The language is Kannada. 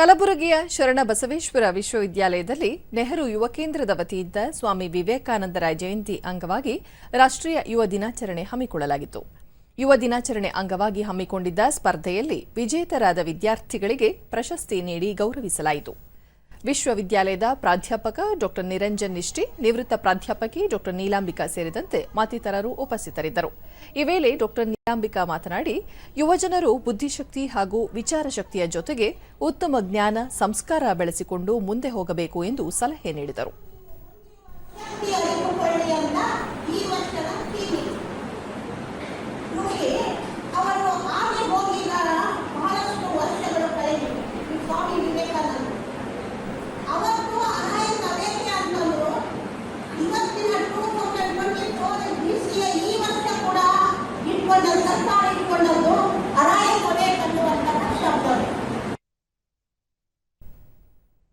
ಕಲಬುರಗಿಯ ಶರಣ ಬಸವೇಶ್ವರ ವಿಶ್ವವಿದ್ಯಾಲಯದಲ್ಲಿ ನೆಹರು ಯುವ ಕೇಂದ್ರದ ವತಿಯಿಂದ ಸ್ವಾಮಿ ವಿವೇಕಾನಂದರ ಜಯಂತಿ ಅಂಗವಾಗಿ ರಾಷ್ಟ್ರೀಯ ಯುವ ದಿನಾಚರಣೆ ಹಮ್ಮಿಕೊಳ್ಳಲಾಗಿತ್ತು. ಯುವ ದಿನಾಚರಣೆ ಅಂಗವಾಗಿ ಹಮ್ಮಿಕೊಂಡಿದ್ದ ಸ್ಪರ್ಧೆಯಲ್ಲಿ ವಿಜೇತರಾದ ವಿದ್ಯಾರ್ಥಿಗಳಿಗೆ ಪ್ರಶಸ್ತಿ ನೀಡಿ ಗೌರವಿಸಲಾಯಿತು. ವಿಶ್ವವಿದ್ಯಾಲಯದ ಪ್ರಾಧ್ಯಾಪಕ ಡಾ ನಿರಂಜನ್ ನಿಷ್ಠಿ, ನಿವೃತ್ತ ಪ್ರಾಧ್ಯಾಪಕಿ ಡಾ ನೀಲಾಂಬಿಕಾ ಸೇರಿದಂತೆ ಮತ್ತಿತರರು ಉಪಸ್ಥಿತರಿದ್ದರು. ಈ ವೇಳೆ ಡಾ ನೀಲಾಂಬಿಕಾ ಮಾತನಾಡಿ ಯುವಜನರು ಬುದ್ಧಿಶಕ್ತಿ ಹಾಗೂ ವಿಚಾರ ಶಕ್ತಿಯ ಜೊತೆಗೆ ಉತ್ತಮ ಜ್ಞಾನ, ಸಂಸ್ಕಾರ ಬೆಳೆಸಿಕೊಂಡು ಮುಂದೆ ಹೋಗಬೇಕು ಎಂದು ಸಲಹೆ ನೀಡಿದರು. ಇಟ್ಕೊಂಡ ಸರ್ಕಾರ ಇಟ್ಕೊಂಡ